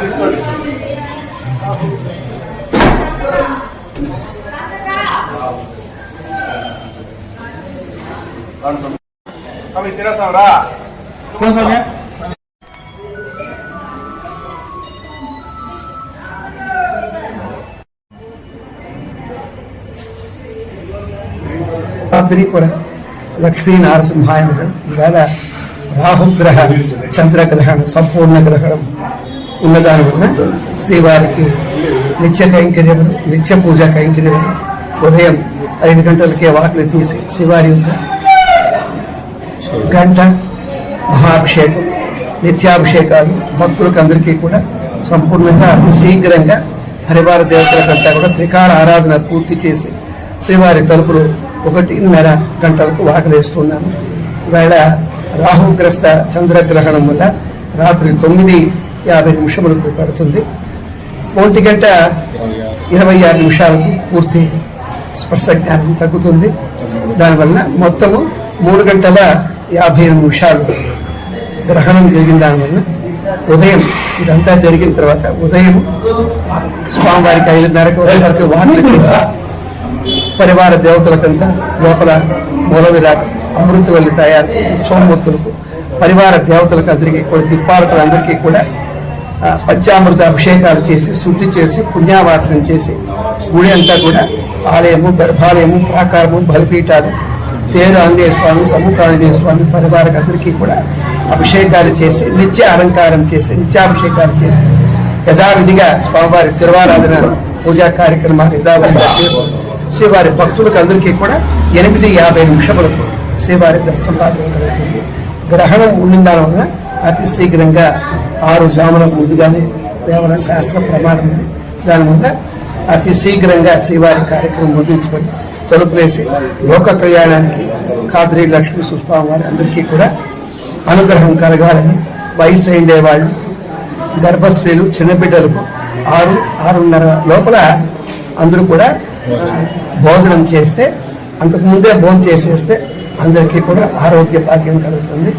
తీసుకోండి స్వామి శ్రీరామ్ రా రాత్రి లక్ష్మీ నరసింహాయనుడు ఈవేళ రాహుగ్రహ చంద్రగ్రహణం సంపూర్ణ గ్రహణం ఉన్నదాని వలన శ్రీవారికి నిత్య కైంకర్యములు నిత్య పూజ కైంకర్యములు ఉదయం ఐదు గంటలకే వాకిలి తీసి శ్రీవారి గంట మహాభిషేకం నిత్యాభిషేకాలు భక్తులకు అందరికీ కూడా సంపూర్ణంగా అతి శీఘ్రంగా హరివార దేవతలకంతా కూడా త్రికార ఆరాధన పూర్తి చేసి శ్రీవారి తలుపులు ఒకటిన్నర గంటలకు వాకలేస్తున్నాను. వేళ రాహుగ్రస్త చంద్రగ్రహణం వల్ల రాత్రి తొమ్మిది యాభై నిమిషములకు పడుతుంది. ఒంటి గంట ఇరవై ఆరు నిమిషాలకు పూర్తి స్పర్శ జ్ఞానం తగ్గుతుంది. దానివల్ల మొత్తము మూడు గంటల యాభై ఎనిమిది నిమిషాలు గ్రహణం జరిగిన దానివల్ల ఉదయం ఇదంతా జరిగిన తర్వాత ఉదయం స్వామివారికి ఐదున్నరకు వరకు వార్త పరివార దేవతలకంతా లోపల మూల విరాట్ అమృతవల్లి తయారు సోమూర్తులకు పరివార దేవతలకు అందరికీ కూడా దిక్పాలకులందరికీ కూడా పంచామృత అభిషేకాలు చేసి శుద్ధి చేసి పుణ్యావాసనం చేసి గుడి అంతా కూడా ఆలయము గర్భాలయము ప్రాకారము బలిపీఠాలు తేరు ఆంజనేయ స్వామి సముఖ ఆంజనేయ స్వామి పరివారకు అందరికీ కూడా అభిషేకాలు చేసి నిత్య అలంకారం చేసి నిత్యాభిషేకాలు చేసి యథావిధిగా స్వామివారి తిరువారాధన పూజా కార్యక్రమాలు యథావిధిగా చేస్తూ శ్రీవారి భక్తులకు అందరికీ కూడా ఎనిమిది యాభై నిమిషములకు శ్రీవారి దర్శనం జరుగుతుంది. గ్రహణం ఉండిన దాని వలన అతి శీఘ్రంగా ఆరు జాముల ముందుగానే దేవన శాస్త్ర ప్రమాణం ఉంది. దానివల్ల అతి శీఘ్రంగా శ్రీవారి కార్యక్రమం ముగించుకొని తలుపులేసి లోక కళ్యాణానికి కాద్రి లక్ష్మీ సుస్వామి అందరికీ కూడా అనుగ్రహం కలగాలని వయసు అయిండే వాళ్ళు గర్భస్త్రీలు చిన్నబిడ్డలకు ఆరు ఆరున్నర లోపల అందరూ కూడా భోజనం చేస్తే అంతకు ముందే భోజనం చేసేస్తే అందరికీ కూడా ఆరోగ్య భాగ్యం కలుగుతుంది.